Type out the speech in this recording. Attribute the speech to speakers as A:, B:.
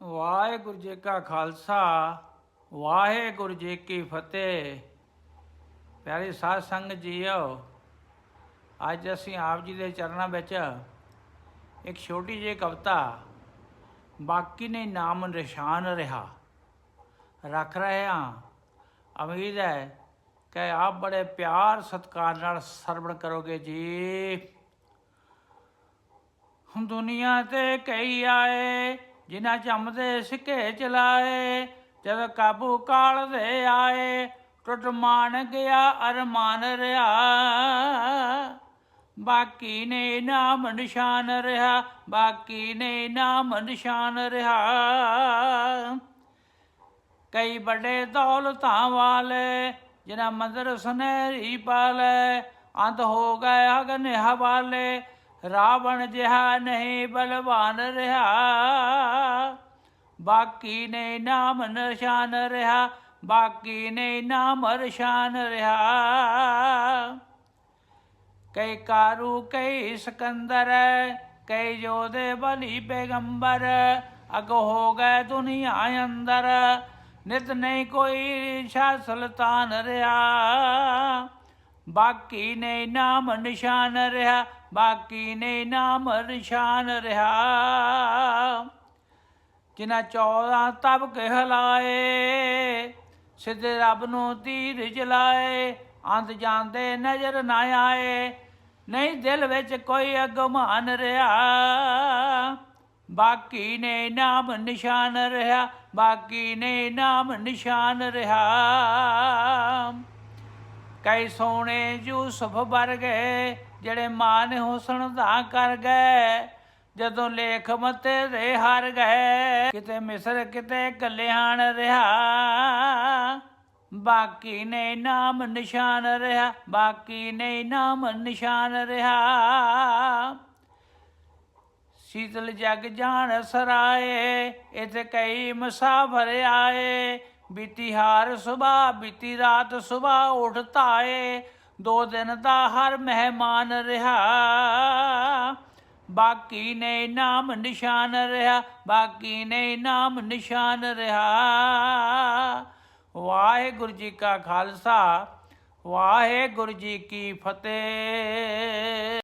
A: ਵਾਹਿਗੁਰੂ ਜੀ ਕਾ ਖਾਲਸਾ, ਵਾਹਿਗੁਰੂ ਜੀ ਕੀ ਫਤਿਹ। ਪਿਆਰੇ ਸਾਧ ਸੰਗਤ ਜੀਓ, ਅੱਜ ਅਸੀਂ ਆਪ ਜੀ ਦੇ ਚਰਨਾਂ ਵਿੱਚ ਇੱਕ ਛੋਟੀ ਜਿਹੀ ਕਵਿਤਾ, ਬਾਕੀ ਨੇ ਨਾਮ ਨਿਸ਼ਾਨ ਰਿਹਾ, ਰੱਖ ਰਹੇ ਹਾਂ। ਉਮੀਦ ਹੈ ਕਿ ਆਪ ਬੜੇ ਪਿਆਰ ਸਤਿਕਾਰ ਨਾਲ ਸਰਵਣ ਕਰੋਗੇ ਜੀ। ਹੁਣ ਦੁਨੀਆ ਤੇ ਕਈ ਆਏ ਜਿਨ੍ਹਾਂ ਚੰਮਦੇ ਸਿੱਕੇ ਚਲਾਏ, ਜਦ ਕਾਬੂ ਕਾਲ ਦੇ ਆਏ, ਟੁੱਟ ਮਾਨ ਗਿਆ, ਅਰਮਾਨ ਰਿਹਾ। ਬਾਕੀ ਨੇ ਨਾਮ ਨਿਸ਼ਾਨ ਰਿਹਾ, ਬਾਕੀ ਨੇ ਨਾਮ ਨਿਸ਼ਾਨ ਰਿਹਾ। ਕਈ ਵੱਡੇ ਦੌਲਤਾਂ ਵਾਲੇ, ਜਿਨ੍ਹਾਂ ਮੰਦਰ ਸੁਨਹਿਰੀ ਪਾਲੇ ਅੰਤ ਹੋ ਗਏ ਅਗਨ ਹਵਾਲੇ ਰਾਵਣ ਜਿਹਾ ਨਹੀਂ ਬਲਵਾਨ ਰਿਹਾ। ਬਾਕੀ ਨੇ ਨਾਮ ਨਿਸ਼ਾਨ ਰਿਹਾ, ਬਾਕੀ ਨੇ ਨਾਮ ਨਿਸ਼ਾਨ ਰਿਹਾ। ਕਈ ਕਾਰੂ, ਕਈ ਸਿਕੰਦਰ, ਕਈ ਜੋਧੇ, ਬਲੀ ਪੈਗੰਬਰ, ਅਗ ਹੋ ਗਏ ਦੁਨੀਆ ਅੰਦਰ। ਨਿਤ ਨਹੀਂ ਕੋਈ ਸ਼ਾਹ ਸੁਲਤਾਨ ਰਿਹਾ। ਬਾਕੀ ਨੇ ਨਾਮ ਨਿਸ਼ਾਨ ਰਿਹਾ ਬਾਕੀ ਨੇ ਨਾਮ ਨਿਸ਼ਾਨ ਰਿਹਾ। ਜਿਨ੍ਹਾਂ 14 ਤਬਕੇ ਕਹਿਲਾਏ ਸਿੱਧੇ ਰੱਬ ਨੂੰ ਤੀਰ ਜਲਾਏ ਅੰਤ ਜਾਂਦੇ ਨਜ਼ਰ ਨਾ ਆਏ, ਨਹੀਂ ਦਿਲ ਵਿੱਚ ਕੋਈ ਅਗਮਾਨ ਰਿਹਾ। ਬਾਕੀ ਨੇ ਨਾਮ ਨਿਸ਼ਾਨ ਰਿਹਾ, ਬਾਕੀ ਨੇ ਨਾਮ ਨਿਸ਼ਾਨ ਰਿਹਾ। ਕਈ ਸੋਹਣੇ ਯੂਸਫ ਵਰਗੇ ਜਿਹੜੇ ਮਾਨ ਹੁਸਨ ਦਾ ਕਰ ਗਏ, ਜਦੋਂ ਲੇਖ ਮਤੇ ਦੇ ਹਾਰ ਗਏ, ਕਿਤੇ ਮਿਸਰ, ਕਿਤੇ ਕਲਿਆਣ ਰਿਹਾ। ਬਾਕੀ ਨੇ ਨਾਮ ਨਿਸ਼ਾਨ ਰਿਹਾ, ਬਾਕੀ ਨੇ ਨਾਮ ਨਿਸ਼ਾਨ ਰਿਹਾ। ਸ਼ੀਤਲ ਜਗ ਜਾਣ ਸਰਾਏ, ਇਥੇ ਕਈ ਮੁਸਾਫਰ ਆਏ ਬੀਤੀ ਹਾਰ ਸੁਬਾ, ਬੀਤੀ ਰਾਤ ਸੁਬਾ ਉੱਠਤਾ ਏ ਦੋ ਦਿਨ ਦਾ ਹਰ ਮਹਿਮਾਨ ਰਿਹਾ। ਬਾਕੀ ਨੇ ਨਾਮ ਨਿਸ਼ਾਨ ਰਿਹਾ, ਬਾਕੀ ਨੇ ਨਾਮ ਨਿਸ਼ਾਨ ਰਿਹਾ। ਵਾਹਿਗੁਰੂ ਜੀ ਕਾ ਖਾਲਸਾ, ਵਾਹਿਗੁਰੂ ਜੀ ਕੀ ਫਤਿਹ।